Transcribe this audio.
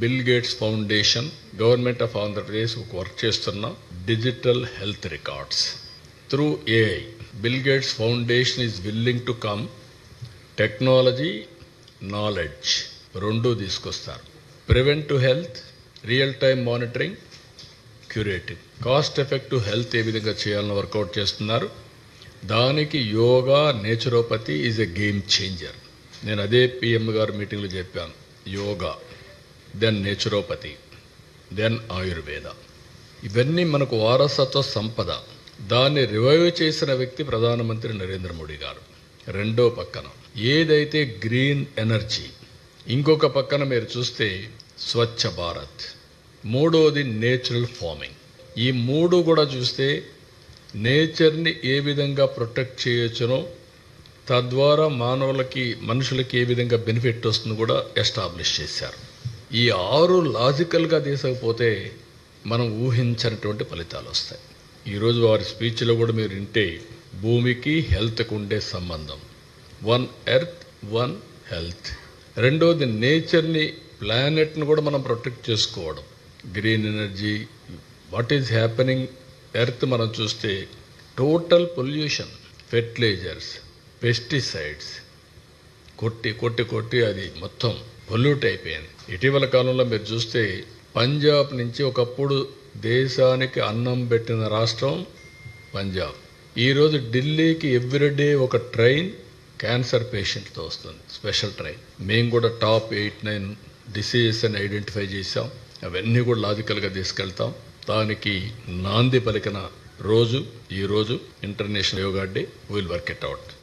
Bill Gates Foundation government of Andhra Pradesh ఒక work చేస్తున్న digital health records. Through AI Bill Gates Foundation is willing to come technology knowledge రెండూ తీసుకొస్తారు. Prevent to health real time monitoring curative. Cost effective health ఏ విధంగా చేయాలని work out చేస్తున్నారు? దానికి yoga naturopathy is a game changer. నేను అదే PM గారు మీటింగ్లో చెప్పాను. Yoga. Then naturopathy then Ayurveda ఇవన్నీ మనకు వారసత్వ సంపద. దాన్ని రివైవ్ చేసిన వ్యక్తి ప్రధానమంత్రి నరేంద్ర మోడీ గారు. రెండో పక్కన. ఏదైతే గ్రీన్ ఎనర్జీ ఇంకొక పక్కన మీరు చూస్తే స్వచ్ఛ భారత్. మూడోది నేచురల్ ఫార్మింగ్ ఈ మూడు కూడా చూస్తే నేచర్ని ఏ విధంగా ప్రొటెక్ట్ చేయొచ్చునో తద్వారా మానవులకి మనుషులకి ఏ విధంగా బెనిఫిట్ వస్తుందో కూడా ఎస్టాబ్లిష్ చేశారు. ఈ ఆరు లాజికల్గా తీసుకపోతే మనం ఊహించనటువంటి ఫలితాలు వస్తాయి. ఈరోజు వారి స్పీచ్లో కూడా మీరు వింటే భూమికి హెల్త్కు ఉండే సంబంధం. One earth one health. రెండవది నేచర్ని ప్లానెట్ని కూడా మనం ప్రొటెక్ట్ చేసుకోవడం. Green energy what is happening? Earth మనం చూస్తే టోటల్ పొల్యూషన్ ఫెర్టిలైజర్స్ పెస్టిసైడ్స్. కొట్టి కొట్టి కొట్టి అది మొత్తం పొల్యూట్ అయిపోయింది. ఇటీవల కాలంలో మీరు చూస్తే పంజాబ్ నుంచి ఒకప్పుడు దేశానికి అన్నం పెట్టిన రాష్ట్రం పంజాబ్. ఈరోజు ఢిల్లీకి ఎవ్రీడే ఒక ట్రైన్ క్యాన్సర్ పేషెంట్తో వస్తుంది స్పెషల్ ట్రైన్. మేము కూడా టాప్ ఎయిట్ నైన్ డిసీజెస్ అని ఐడెంటిఫై చేసాం అవన్నీ కూడా లాజికల్గా తీసుకెళ్తాం. దానికి నాంది పలికిన రోజు ఈరోజు International Yoga Day will work it out